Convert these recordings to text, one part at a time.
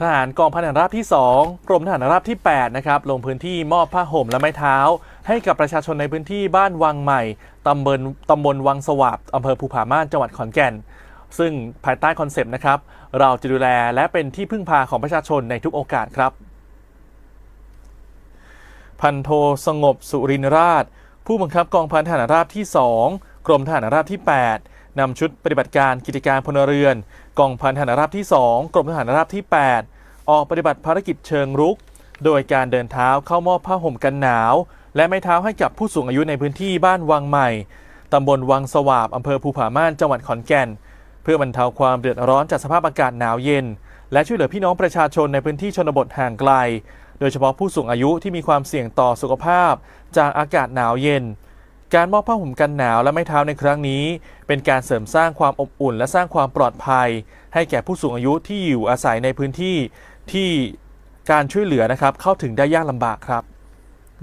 ทหารกองพันทหารราบที่ 2 กรมทหารราบที่ 8 นะครับ ลงพื้นที่มอบผ้าห่มและไม้เท้า ให้กับประชาชนในพื้นที่บ้านวังใหม่ ตำบลตำบลวังสวาบอำเภอภูผาม่าน จังหวัดขอนแก่น ซึ่งภายใต้คอนเซปต์นะครับ เราจะดูแลและเป็นที่พึ่งพาของประชาชนในทุกโอกาสครับ พันโทสงบสุรินทราช ผู้บังคับกองพันทหารราบที่ 2 กรมทหารราบที่ 8 นำชุดปฏิบัติการกิจการพลเรือน กองพันทหารราบที่ 2 กรมทหารราบที่ 8 ออกปฏิบัติภารกิจเชิงรุก โดยการเดินเท้าเข้ามอบผ้าห่มกันหนาว และไม้เท้าให้กับผู้สูงอายุในพื้นที่บ้านวังใหม่ตำบลวังสวาบอำเภอภูผาม่านจังหวัดขอนแก่น เพื่อบรรเทาความเดือดร้อนจากสภาพอากาศหนาวเย็น และช่วยเหลือพี่น้องประชาชนในพื้นที่ชนบทห่างไกล โดยเฉพาะผู้สูงอายุที่มีความเสี่ยงต่อสุขภาพ จากอากาศหนาวเย็น การมอบผ้าห่มกันหนาวและไม้เท้าในครั้งนี้ เป็นการเสริมสร้างความอบอุ่นและสร้างความปลอดภัย ให้แก่ผู้สูงอายุที่อยู่อาศัยในพื้นที่ที่การช่วยเหลือนะครับเข้าถึงได้ยากลำบากครับ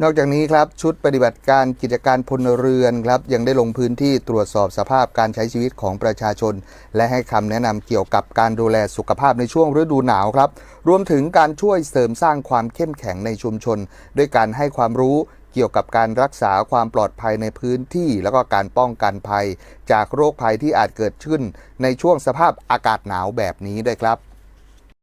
นอกจากนี้ครับชุดปฏิบัติการกิจการพลเรือนครับยังได้ลงพื้นที่ตรวจสอบสภาพการใช้ชีวิตของประชาชน และให้คำแนะนำเกี่ยวกับการดูแลสุขภาพในช่วงฤดูหนาวครับ รวมถึงการช่วยเสริมสร้างความเข้มแข็งในชุมชน ด้วยการให้ความรู้ เกี่ยวกับการรักษาความปลอดภัยในพื้นที่ แล้วก็การป้องกันภัย จากโรคภัยที่อาจเกิดขึ้นในช่วงสภาพอากาศหนาวแบบนี้ด้วยครับ